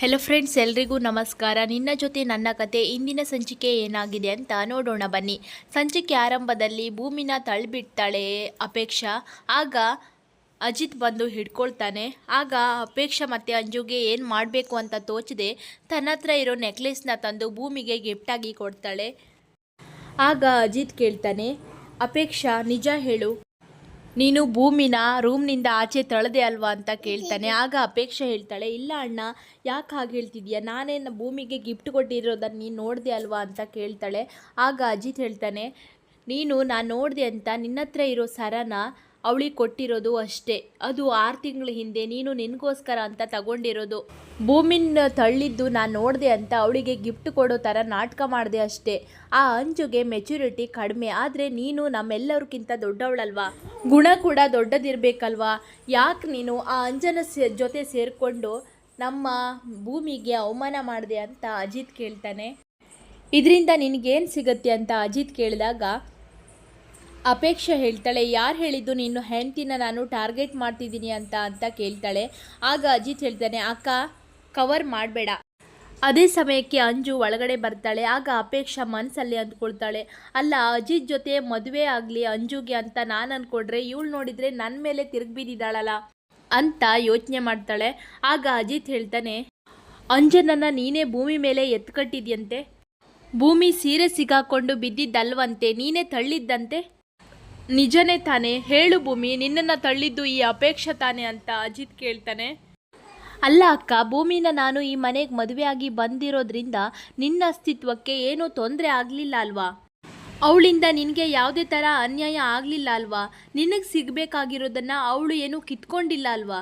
Hello friends ಎಲ್ರಿಗೂ ನಮಸ್ಕಾರ. ನಿನ್ನ ಜೊತೆ ನನ್ನ ಕತೆ ಇಂದಿನ ಸಂಚಿಕೆ ಏನಾಗಿದೆ ಅಂತ ನೋಡೋಣ ಬನ್ನಿ. ಸಂಚಿಕೆ ಆರಂಭದಲ್ಲಿ ಭೂಮಿನ ತಳ್ಳಿಬಿಡ್ತಾಳೆ ಅಪೇಕ್ಷಾ. ಆಗ ಅಜಿತ್ ಬಂದು ಹಿಡ್ಕೊಳ್ತಾನೆ. ಆಗ ಅಪೇಕ್ಷಾ ಮತ್ತು ಅಂಜುಗೆ ಏನು ಮಾಡಬೇಕು ಅಂತ ತೋಚಿದೆ, ತನ್ನ ಹತ್ರ ಇರೋ ನೆಕ್ಲೆಸ್ನ ತಂದು ಭೂಮಿಗೆ ಗಿಫ್ಟಾಗಿ ಕೊಡ್ತಾಳೆ. ಆಗ ಅಜಿತ್ ಕೇಳ್ತಾನೆ, ಅಪೇಕ್ಷಾ ನಿಜ ಹೇಳು ನೀನು ಭೂಮಿನ ರೂಮ್ನಿಂದ ಆಚೆ ತಳೆದೆ ಅಲ್ವಾ ಅಂತ ಕೇಳ್ತಾನೆ. ಆಗ ಅಪೇಕ್ಷೆ ಹೇಳ್ತಾಳೆ, ಇಲ್ಲ ಅಣ್ಣ, ಯಾಕೆ ಹಾಗೆ ಹೇಳ್ತಿದ್ಯಾ? ನಾನೇನು ಭೂಮಿಗೆ ಗಿಫ್ಟ್ ಕೊಟ್ಟಿರೋದನ್ನು ನೀನು ನೋಡಿದೆ ಅಲ್ವಾ ಅಂತ ಕೇಳ್ತಾಳೆ. ಆಗ ಅಜಿತ್ ಹೇಳ್ತಾನೆ, ನೀನು ನಾನು ನೋಡಿದೆ ಅಂತ ನಿನ್ನ ಹತ್ರ ಇರೋ ಸರನ ಅವಳಿಗೆ ಕೊಟ್ಟಿರೋದು ಅಷ್ಟೇ. ಅದು ಆರು ತಿಂಗಳ ಹಿಂದೆ ನೀನು ನಿನಗೋಸ್ಕರ ಅಂತ ತಗೊಂಡಿರೋದು. ಭೂಮಿನ ತಳ್ಳಿದ್ದು ನಾನು ನೋಡಿದೆ ಅಂತ ಅವಳಿಗೆ ಗಿಫ್ಟ್ ಕೊಡೋ ಥರ ನಾಟಕ ಮಾಡಿದೆ ಅಷ್ಟೇ. ಆ ಅಂಜುಗೆ ಮೆಚುರಿಟಿ ಕಡಿಮೆ. ಆದರೆ ನೀನು ನಮ್ಮೆಲ್ಲರಿಗಿಂತ ದೊಡ್ಡವಳಲ್ವಾ? ಗುಣ ಕೂಡ ದೊಡ್ಡದಿರಬೇಕಲ್ವಾ? ಯಾಕೆ ನೀನು ಆ ಅಂಜನ ಜೊತೆ ಸೇರಿಕೊಂಡು ನಮ್ಮ ಭೂಮಿಗೆ ಅವಮಾನ ಮಾಡಿದೆ ಅಂತ ಅಜಿತ್ ಕೇಳ್ತಾನೆ? ಇದರಿಂದ ನಿನಗೇನು ಸಿಗುತ್ತೆ ಅಂತ ಅಜಿತ್ ಕೇಳಿದಾಗ ಅಪೇಕ್ಷೆ ಹೇಳ್ತಾಳೆ, ಯಾರು ಹೇಳಿದ್ದು ನೀನು ಹೆಂಡ್ತಿನ ನಾನು ಟಾರ್ಗೆಟ್ ಮಾಡ್ತಿದ್ದೀನಿ ಅಂತ ಅಂತ ಕೇಳ್ತಾಳೆ. ಆಗ ಅಜಿತ್ ಹೇಳ್ತಾನೆ, ಅಕ್ಕ ಕವರ್ ಮಾಡಬೇಡ. ಅದೇ ಸಮಯಕ್ಕೆ ಅಂಜು ಒಳಗಡೆ ಬರ್ತಾಳೆ, ಆಗ ಅಪೇಕ್ಷಾ ಮನಸ್ಸಲ್ಲಿ ಅಂದ್ಕೊಳ್ತಾಳೆ, ಅಲ್ಲ, ಅಜಿತ್ ಜೊತೆ ಮದುವೆ ಆಗಲಿ ಅಂಜುಗೆ ಅಂತ ನಾನು ಅಂದ್ಕೊಂಡ್ರೆ ಇವಳು ನೋಡಿದರೆ ನನ್ನ ಮೇಲೆ ತಿರುಗಿಬಿದ್ದಿದ್ದಾಳಲ್ಲ ಅಂತ ಯೋಚನೆ ಮಾಡ್ತಾಳೆ. ಆಗ ಅಜಿತ್ ಹೇಳ್ತಾನೆ, ಅಂಜನನ್ನ ನೀನೇ ಭೂಮಿ ಮೇಲೆ ಎತ್ಕಟ್ಟಿದ್ಯಂತೆ? ಭೂಮಿ ಸೀರೆ ಸಿಗಾಕೊಂಡು ಬಿದ್ದಿದ್ದಲ್ವಂತೆ, ನೀನೇ ತಳ್ಳಿದ್ದಂತೆ? ನಿಜನೇ ತಾನೆ, ಹೇಳು ಭೂಮಿ, ನಿನ್ನನ್ನು ತಳ್ಳಿದ್ದು ಈ ಅಪೇಕ್ಷೆ ತಾನೆ ಅಂತ ಅಜಿತ್ ಕೇಳ್ತಾನೆ. ಅಲ್ಲ ಅಕ್ಕ, ಭೂಮಿನ ನಾನು ಈ ಮನೆಗೆ ಮದುವೆಯಾಗಿ ಬಂದಿರೋದ್ರಿಂದ ನಿನ್ನ ಅಸ್ತಿತ್ವಕ್ಕೆ ಏನೂ ತೊಂದರೆ ಆಗಲಿಲ್ಲ ಅಲ್ವಾ? ಅವಳಿಂದ ನಿನಗೆ ಯಾವುದೇ ಥರ ಅನ್ಯಾಯ ಆಗಲಿಲ್ಲ ಅಲ್ವಾ? ನಿನಗೆ ಸಿಗಬೇಕಾಗಿರೋದನ್ನು ಅವಳು ಏನೂ ಕಿತ್ಕೊಂಡಿಲ್ಲ ಅಲ್ವಾ?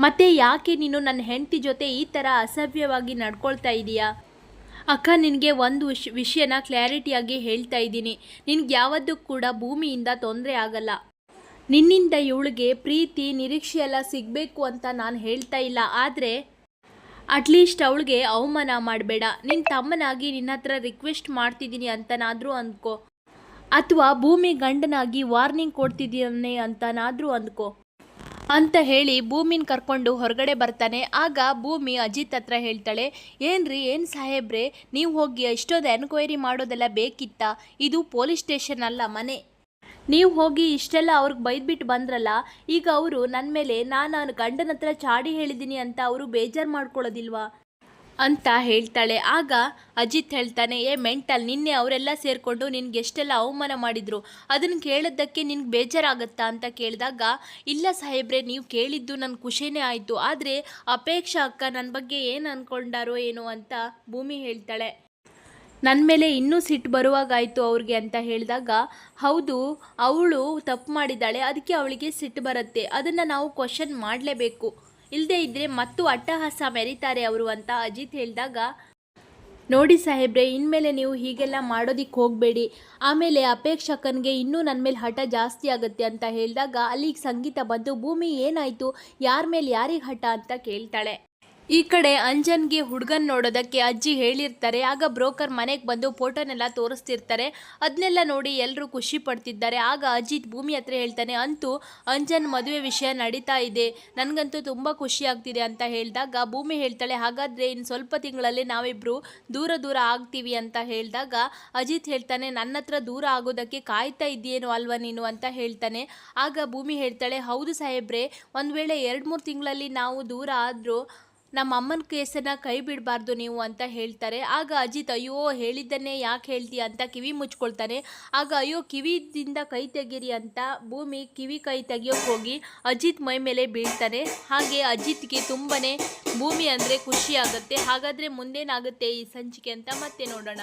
ಮತ್ತೆ ಯಾಕೆ ನೀನು ನನ್ನ ಹೆಂಡತಿ ಜೊತೆ ಈ ಥರ ಅಸಭ್ಯವಾಗಿ ನಡ್ಕೊಳ್ತಾ ಇದೀಯಾ? ಅಕ್ಕ ನಿನಗೆ ಒಂದು ವಿಷ್ ವಿಷಯನ ಕ್ಲಾರಿಟಿಯಾಗಿ ಹೇಳ್ತಾ ಇದ್ದೀನಿ. ನಿನಗೆ ಯಾವತ್ತೂ ಕೂಡ ಭೂಮಿಯಿಂದ ತೊಂದರೆ ಆಗಲ್ಲ. ನಿನ್ನಿಂದ ಇವಳಿಗೆ ಪ್ರೀತಿ, ನಿರೀಕ್ಷೆ ಎಲ್ಲ ಸಿಗಬೇಕು ಅಂತ ನಾನು ಹೇಳ್ತಾ ಇಲ್ಲ. ಆದರೆ ಅಟ್ಲೀಸ್ಟ್ ಅವಳಿಗೆ ಅವಮಾನ ಮಾಡಬೇಡ. ನಿನ್ನ ತಮ್ಮನಾಗಿ ನಿನ್ನ ಹತ್ರ ರಿಕ್ವೆಸ್ಟ್ ಮಾಡ್ತಿದ್ದೀನಿ ಅಂತನಾದರೂ ಅಂದ್ಕೋ. ಅಥವಾ ಭೂಮಿ ಗಂಡನಾಗಿ ವಾರ್ನಿಂಗ್ ಕೊಡ್ತಿದ್ದೀನಿ ಅಂತನಾದರೂ ಅಂದ್ಕೋ. ಅಂತ ಹೇಳಿ ಭೂಮಿನ ಕರ್ಕೊಂಡು ಹೊರಗಡೆ ಬರ್ತಾನೆ. ಆಗ ಭೂಮಿ ಅಜಿತ್ ಹತ್ರ ಹೇಳ್ತಾಳೆ, ಏನ್ರಿ, ಏನು ಸಾಹೇಬ್ರೆ, ನೀವು ಹೋಗಿ ಎಷ್ಟೊಂದು ಎನ್ಕ್ವೈರಿ ಮಾಡೋದೆಲ್ಲ ಬೇಕಿತ್ತಾ? ಇದು ಪೊಲೀಸ್ ಸ್ಟೇಷನ್ ಅಲ್ಲ, ಮನೆ. ನೀವು ಹೋಗಿ ಇಷ್ಟೆಲ್ಲ ಅವ್ರಿಗೆ ಬೈದ್ಬಿಟ್ಟು ಬಂದ್ರಲ್ಲ, ಈಗ ಅವರು ನನ್ನ ಮೇಲೆ ನಾನು ಗಂಡನ ಹತ್ರ ಚಾಡಿ ಹೇಳಿದ್ದೀನಿ ಅಂತ ಅವರು ಬೇಜಾರು ಮಾಡ್ಕೊಳ್ಳೋದಿಲ್ವಾ ಅಂತ ಹೇಳ್ತಾಳೆ. ಆಗ ಅಜಿತ್ ಹೇಳ್ತಾನೆ, ಏ, ಮೆಂಟಲ್ ನಿನ್ನೆ ಅವರೆಲ್ಲ ಸೇರಿಕೊಂಡು ನಿನ್ಗೆ ಎಷ್ಟೆಲ್ಲ ಅವಮಾನ ಮಾಡಿದ್ರು. ಅದನ್ನು ಕೇಳಿದ್ದಕ್ಕೆ ನಿನ್ಗೆ ಬೇಜಾರಾಗತ್ತಾ? ಅಂತ ಕೇಳಿದಾಗ, ಇಲ್ಲ ಸಾಹೇಬ್ರೆ, ನೀವು ಕೇಳಿದ್ದು ನನ್ನ ಖುಷಿನೇ ಆಯಿತು. ಆದರೆ ಅಪೇಕ್ಷಾ ಅಕ್ಕ ನನ್ನ ಬಗ್ಗೆ ಏನು ಅಂದ್ಕೊಂಡಾರೋ ಏನೋ ಅಂತ ಭೂಮಿ ಹೇಳ್ತಾಳೆ. ನನ್ನ ಮೇಲೆ ಇನ್ನೂ ಸಿಟ್ಟು ಬರುವಾಗಾಯಿತು ಅವ್ರಿಗೆ ಅಂತ ಹೇಳಿದಾಗ, ಹೌದು, ಅವಳು ತಪ್ಪು ಮಾಡಿದ್ದಾಳೆ. ಅದಕ್ಕೆ ಅವಳಿಗೆ ಸಿಟ್ಟು ಬರುತ್ತೆ. ಅದನ್ನು ನಾವು ಕ್ವಶನ್ ಮಾಡಲೇಬೇಕು. ಇಲ್ಲದೇ ಇದ್ದರೆ ಮತ್ತು ಅಟ್ಟಹಾಸ ಮೆರೀತಾರೆ ಅವರು ಅಂತ ಅಜಿತ್ ಹೇಳಿದಾಗ, ನೋಡಿ ಸಾಹೇಬ್ರೆ, ಇನ್ಮೇಲೆ ನೀವು ಹೀಗೆಲ್ಲ ಮಾಡೋದಿಕ್ಕೆ ಹೋಗಬೇಡಿ. ಆಮೇಲೆ ಅಪೇಕ್ಷಕನಿಗೆ ಇನ್ನೂ ನನ್ನ ಮೇಲೆ ಹಠ ಜಾಸ್ತಿ ಆಗುತ್ತೆ ಅಂತ ಹೇಳಿದಾಗ, ಅಲ್ಲಿಗೆ ಸಂಗೀತ ಬಂದು, ಭೂಮಿ ಏನಾಯಿತು? ಯಾರ ಮೇಲೆ ಯಾರಿಗೆ ಹಠ? ಅಂತ ಕೇಳ್ತಾಳೆ. ಈ ಕಡೆ ಅಂಜನ್ಗೆ ಹುಡುಗನ್ ನೋಡೋದಕ್ಕೆ ಅಜ್ಜಿ ಹೇಳಿರ್ತಾರೆ. ಆಗ ಬ್ರೋಕರ್ ಮನೆಗೆ ಬಂದು ಫೋಟೋನೆಲ್ಲ ತೋರಿಸ್ತಿರ್ತಾರೆ. ಅದನ್ನೆಲ್ಲ ನೋಡಿ ಎಲ್ಲರೂ ಖುಷಿ ಪಡ್ತಿದ್ದಾರೆ. ಆಗ ಅಜಿತ್ ಭೂಮಿ ಹತ್ರ ಹೇಳ್ತಾನೆ, ಅಂತೂ, ಅಂಜನ್ ಮದುವೆ ವಿಷಯ ನಡೀತಾ ಇದೆ. ನನಗಂತೂ ತುಂಬ ಖುಷಿ ಆಗ್ತಿದೆ ಅಂತ ಹೇಳಿದಾಗ ಭೂಮಿ ಹೇಳ್ತಾಳೆ, ಹಾಗಾದರೆ ಇನ್ನು ಸ್ವಲ್ಪ ತಿಂಗಳಲ್ಲಿ ನಾವಿಬ್ಬರು ದೂರ ದೂರ ಆಗ್ತೀವಿ ಅಂತ ಹೇಳಿದಾಗ ಅಜಿತ್ ಹೇಳ್ತಾನೆ, ನನ್ನ ಹತ್ರ ದೂರ ಆಗೋದಕ್ಕೆ ಕಾಯ್ತಾ ಇದ್ದೀಯೇನು ಅಲ್ವಾ ನೀನು ಅಂತ ಹೇಳ್ತಾನೆ. ಆಗ ಭೂಮಿ ಹೇಳ್ತಾಳೆ, ಹೌದು ಸಾಹೇಬ್ರೆ, ಒಂದು ವೇಳೆ ಎರಡು ಮೂರು ತಿಂಗಳಲ್ಲಿ ನಾವು ದೂರ ಆದರೂ ನಮ್ಮ ಅಮ್ಮನ ಕೇಸನ್ನು ಕೈ ಬಿಡಬಾರ್ದು ನೀವು ಅಂತ ಹೇಳ್ತಾರೆ. ಆಗ ಅಜಿತ್, ಅಯ್ಯೋ, ಹೇಳಿದ್ದನ್ನೇ ಯಾಕೆ ಹೇಳ್ತಿ ಅಂತ ಕಿವಿ ಮುಚ್ಕೊಳ್ತಾನೆ. ಆಗ ಅಯ್ಯೋ ಕಿವಿದಿಂದ ಕೈ ತೆಗೀರಿ ಅಂತ ಭೂಮಿ ಕಿವಿ ಕೈ ತೆಗಿಯೋಕೆ ಹೋಗಿ ಅಜಿತ್ ಮೈ ಮೇಲೆ ಬೀಳ್ತಾನೆ. ಹಾಗೆ ಅಜಿತ್ಗೆ ತುಂಬನೇ ಭೂಮಿ ಅಂದರೆ ಖುಷಿ ಆಗುತ್ತೆ. ಹಾಗಾದರೆ ಮುಂದೇನಾಗುತ್ತೆ ಈ ಸಂಚಿಕೆ ಅಂತ ಮತ್ತೆ ನೋಡೋಣ.